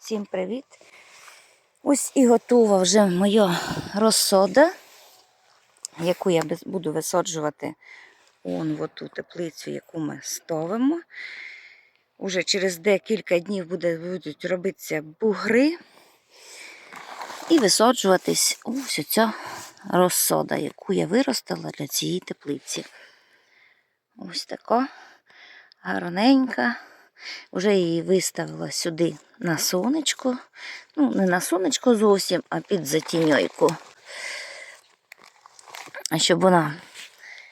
Всім привіт! Ось і готова вже моя розсода, яку я буду висаджувати он в оту теплицю, яку ми ставимо. Уже через декілька днів буде, будуть робитися бугри і висаджуватись ось ця розсода, яку я виростила для цієї теплиці. Ось така гарненька. Вже її виставила сюди на сонечко. Ну, не на сонечко зовсім, а під затіньойку. Щоб вона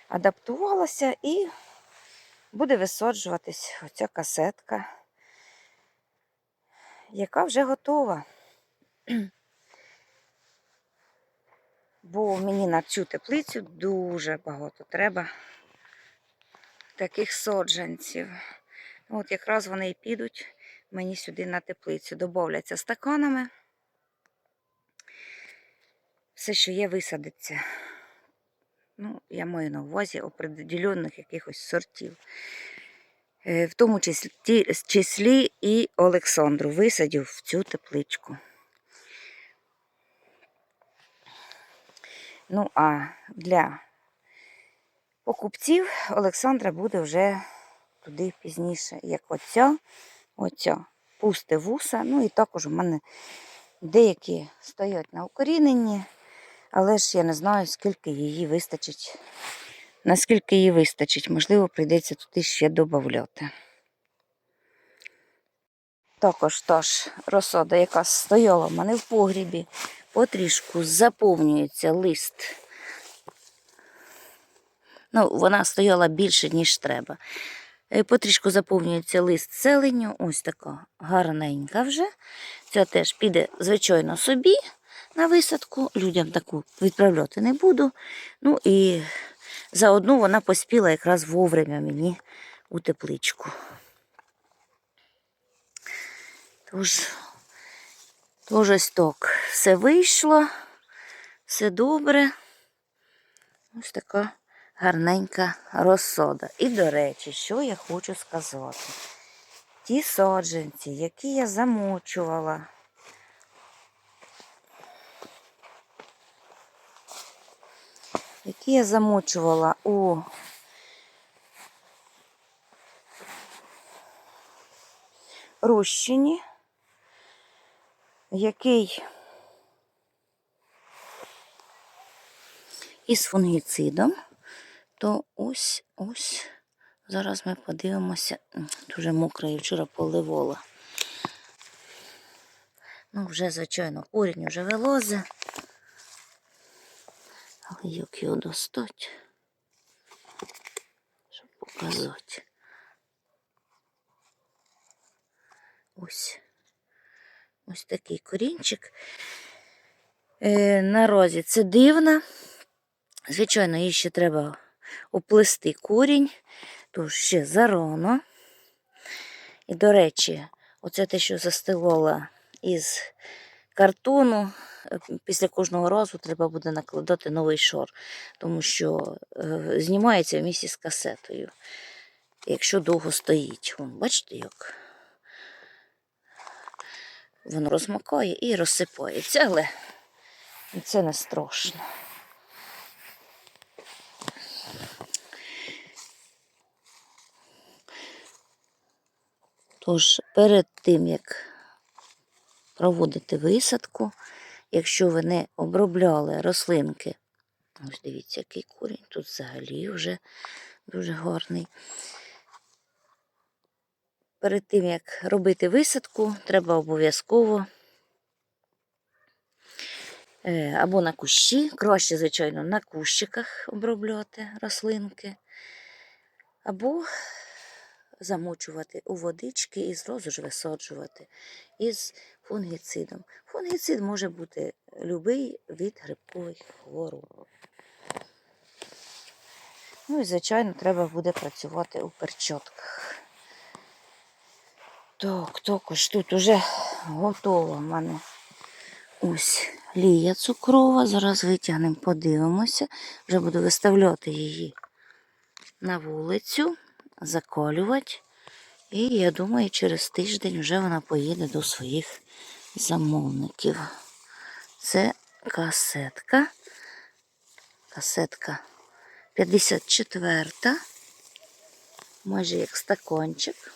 адаптувалася і буде висаджуватись оця касетка, яка вже готова. Бо мені на цю теплицю дуже багато треба таких соджанців. От якраз вони і підуть мені сюди на теплицю. Добавляться стаканами. Все, що є, висадиться. Ну, я маю на увазі определених якихось сортів. Е, В тому числі, і Олександру висадю в цю тепличку. Ну, а для покупців Олександра буде вже туди пізніше, як оця, оця пусте вуса. Ну і також у мене деякі стоять на укоріненні, але ж я не знаю, скільки її вистачить. Наскільки її вистачить, можливо, прийдеться туди ще додати. Також та ж розсада, яка стояла в мене в погрібі, потрішку заповнюється лист. Ну, вона стояла більше, ніж треба. Е, Потрішку заповнюється лист зеленню. Ось така гарненька вже. Ця теж піде, звичайно, собі на висадку. Людям таку відправляти не буду. Ну і заодно вона поспіла якраз вовремя мені у тепличку. Тож, тож ось так. Все вийшло, все добре. Ось така гарненька розсода. І, до речі, що я хочу сказати. Ті саджанці, які я замочувала, які я замочувала у розчині, який із фунгіцидом, то ось ось. Зараз ми подивимося. Дуже мокра і вчора поливала. Ну, вже, звичайно, корінь вже вилозе. Але як його достать, щоб показати. Ось. Ось такий корінчик. Е, на розі це дивна. Звичайно, їй ще треба оплести корінь, тож ще зарано. І, до речі, оце те, що застилала із картону, е, після кожного разу треба буде накладати новий шор, тому що е, знімається в місці з касетою, якщо довго стоїть. Вон, бачите, як воно розмокає і розсипається, але це не страшно. Тож перед тим, як проводити висадку, якщо ви не обробляли рослинки, ось дивіться, який корінь, тут взагалі вже дуже гарний. Перед тим, як робити висадку, треба обов'язково е, або на кущі, краще, звичайно, на кущиках обробляти рослинки, або замочувати у водички і зразу ж висаджувати із фунгіцидом. Фунгіцид може бути любий від грибкових хвороб. Ну і, звичайно, треба буде працювати у перчотках. Так, також тут уже готова в мене ось лія цукрова. Зараз витягнемо, подивимося. Вже буду виставляти її на вулицю, заколювати І я думаю, через тиждень вже вона поїде до своїх замовників. Це касетка. Касетка 54. Майже як стакончик.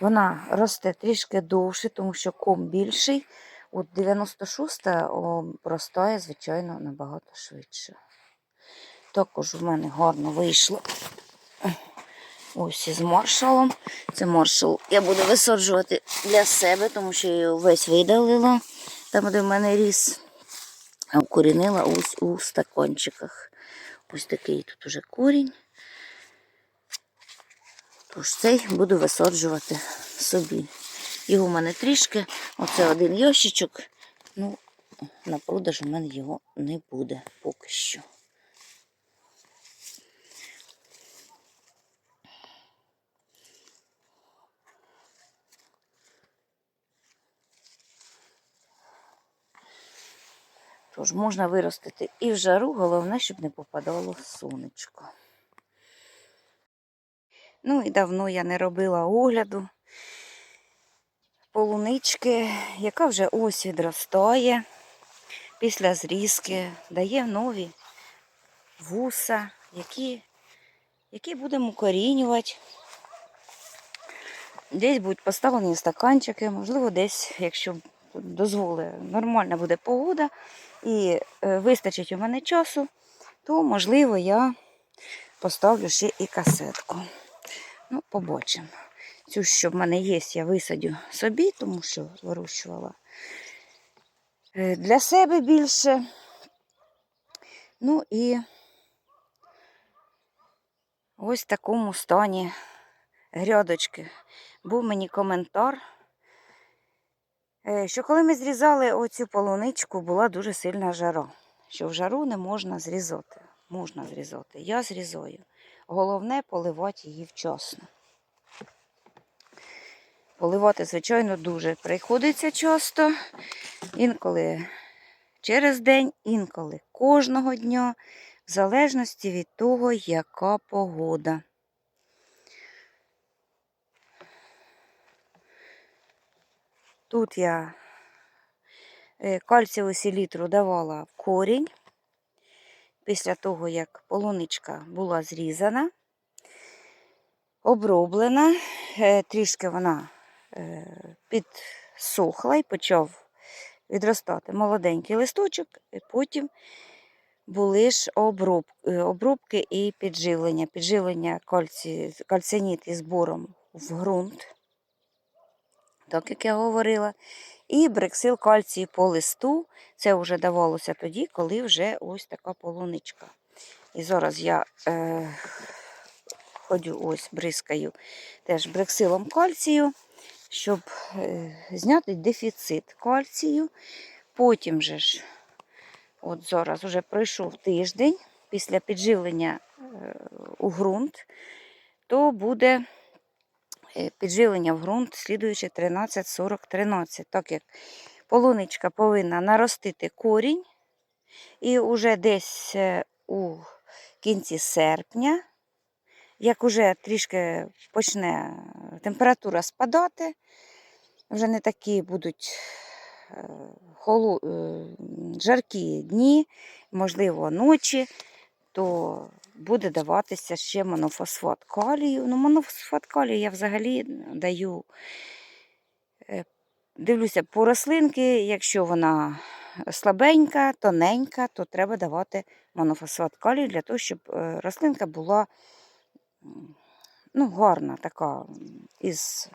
Вона росте трішки довше, тому що ком більший. От 96 о, ростає, звичайно, набагато швидше. Також в мене гарно вийшло. Ось із маршалом. Це маршал я буду висаджувати для себе, тому що я його весь видалила, там, де в мене ріс. А вкорінила ось у стакончиках. Ось такий тут уже корінь. Тож цей буду висаджувати собі. Його в мене трішки. Оце один ящичок. Ну, на продаж у мене його не буде поки що. Тож можна виростити і в жару, головне, щоб не попадало сонечко. Ну і давно я не робила огляду полунички, яка вже ось відростає після зрізки, дає нові вуса, які, які будемо укорінювати. Десь будуть поставлені стаканчики, можливо, десь, якщо дозволить, нормальна буде погода і е, вистачить у мене часу, то, можливо, я поставлю ще і касетку. Ну, побачимо. Цю, що в мене є, я висадю собі, тому що вирощувала е, для себе більше. Ну і ось в такому стані грядочки. Був мені коментар, що коли ми зрізали оцю полуничку, була дуже сильна жара. Що в жару не можна зрізати. Можна зрізати. Я зрізаю. Головне поливати її вчасно. Поливати, звичайно, дуже приходиться часто. Інколи через день, інколи кожного дня, в залежності від того, яка погода. Тут я е, кальцієву селітру давала в корінь. Після того, як полуничка була зрізана, оброблена, е, трішки вона е, підсохла і почав відростати молоденький листочок, і потім були ж обробки і підживлення. Підживлення кальці, кальциніт із бором в ґрунт, так як я говорила. І брексил кальцію по листу. Це вже давалося тоді, коли вже ось така полуничка. І зараз я е, ходю, ось бризкаю теж брексилом кальцію, щоб е, зняти дефіцит кальцію. Потім же ж, от зараз вже пройшов тиждень після підживлення е, у ґрунт, то буде підживлення в ґрунт, слідуючи 13-40-13, так як полуничка повинна наростити корінь, і вже десь е, у кінці серпня, як уже трішки почне температура спадати, вже не такі будуть е, е, жаркі дні, можливо, ночі, то буде даватися ще монофосфат калію. Ну, монофосфат калію я взагалі даю, е, дивлюся по рослинки, якщо вона слабенька, тоненька, то треба давати монофосфат калію для того, щоб е, рослинка була ну, гарна така, із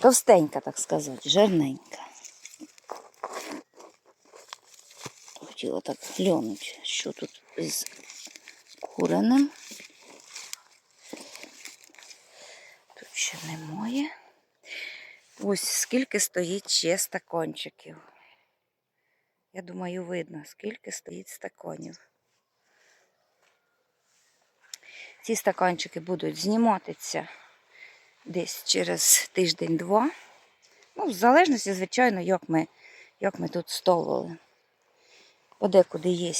товстенька, так сказати, жирненька. Хотіла так глянути, що тут із куреним. Тут ще немає. Ось скільки стоїть ще стакончиків. Я думаю, видно, скільки стоїть стаконів. Ці стаканчики будуть зніматися десь через тиждень-два. Ну, в залежності, звичайно, як ми, як ми тут столували. Подекуди є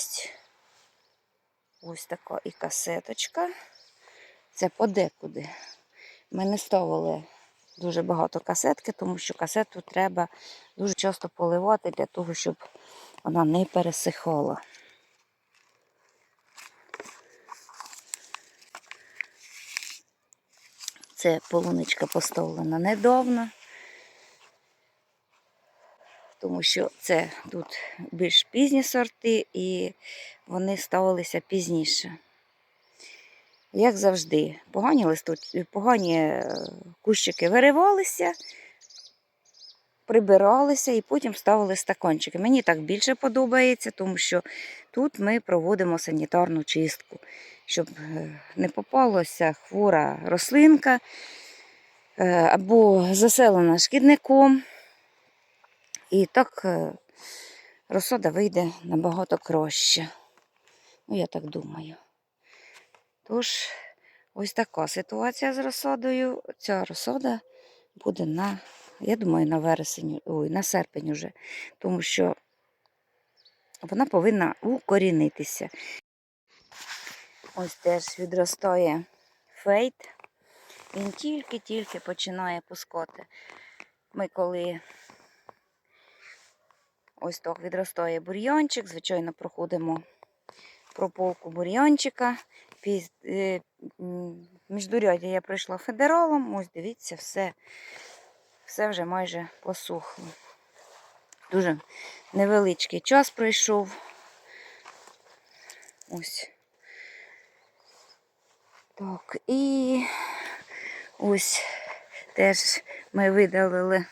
ось така і касеточка. Це подекуди. Ми не ставили дуже багато касетки, тому що касету треба дуже часто поливати для того, щоб вона не пересихала. Це полуничка поставлена недавно, тому що це тут більш пізні сорти і вони ставилися пізніше. Як завжди, погані листочки, погані е, кущики виривалися, прибиралися і потім ставили стаканчики. Мені так більше подобається, тому що тут ми проводимо санітарну чистку, щоб е, не попалася хвора рослинка е, або заселена шкідником. І так е, розсада вийде набагато краще. Ну, я так думаю. Тож, ось така ситуація з розсадою. Ця розсада буде на, я думаю, на вересень, ой, на серпень уже, тому що вона повинна укорінитися. Ось теж відростає фейт. Він тільки-тільки починає пускати. Ми коли ось так відростає бур'янчик, звичайно, проходимо прополку бур'янчика. Піз- е, м, Міждуряддя я пройшла федералом. Ось дивіться, все, все вже майже посухло. Дуже невеличкий час пройшов. Ось. Так, і ось теж ми видалили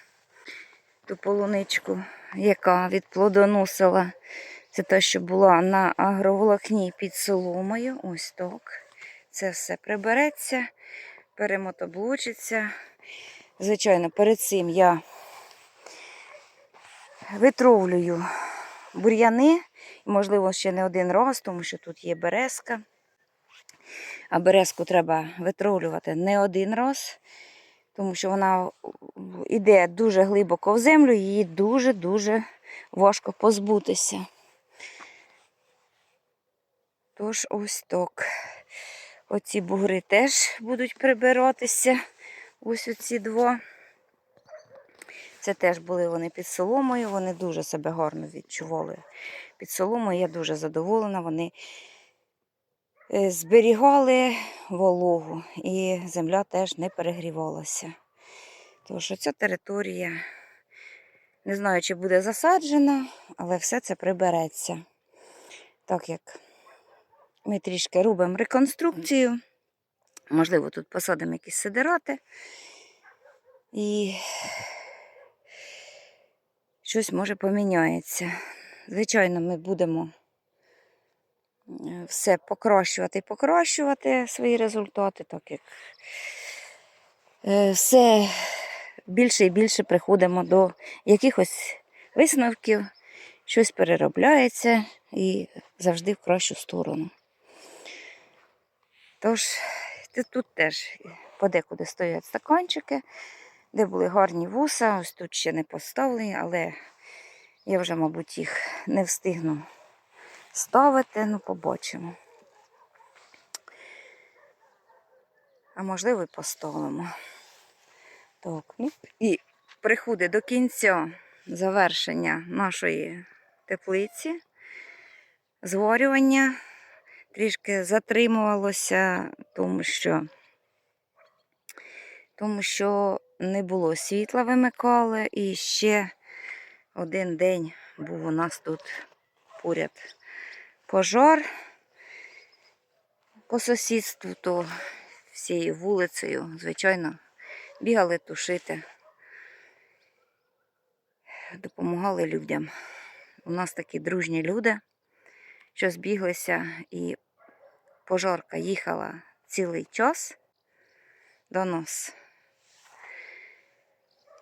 ту полуничку, яка відплодоносила. Це те, що була на агроволокні під соломою. Ось так. Це все прибереться, перемотоблучиться. Звичайно, перед цим я витровлюю бур'яни, можливо, ще не один раз, тому що тут є березка. А березку треба витровлювати не один раз, тому що вона йде дуже глибоко в землю, її дуже-дуже важко позбутися. Тож ось так. Оці бугри теж будуть прибиратися. Ось оці два. Це теж були вони під соломою, вони дуже себе гарно відчували під соломою. Я дуже задоволена. Вони е, зберігали вологу і земля теж не перегрівалася. Тож оця територія, не знаю, чи буде засаджена, але все це прибереться. Так як ми трішки робимо реконструкцію. Можливо, тут посадимо якісь сидирати. І щось може поміняється. Звичайно, ми будемо е, все покращувати і покращувати свої результати, так як е, все більше і більше приходимо до якихось висновків, щось переробляється і завжди в кращу сторону. Тож, тут теж подекуди стоять стаканчики, де були гарні вуса, ось тут ще не поставлені, але я вже, мабуть, їх не встигну ставити, ну побачимо. А можливо, і поставимо. Так, ну і приходить до кінця завершення нашої теплиці, зварювання трішки затримувалося, тому що, тому що не було світла, вимикали, і ще один день був у нас тут поряд пожар по сусідству, то всією вулицею, звичайно, бігали тушити, допомагали людям. У нас такі дружні люди, що збіглися, і пожарка їхала цілий час до нас.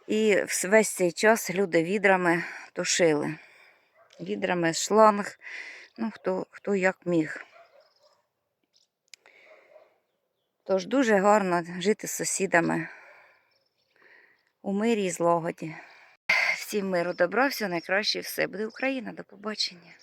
І весь цей час люди відрами тушили. Відрами шланг, ну хто, хто як міг. Тож дуже гарно жити з сусідами у мирі і злагоді. Всім миру, добра, все найкраще, все буде Україна. До побачення.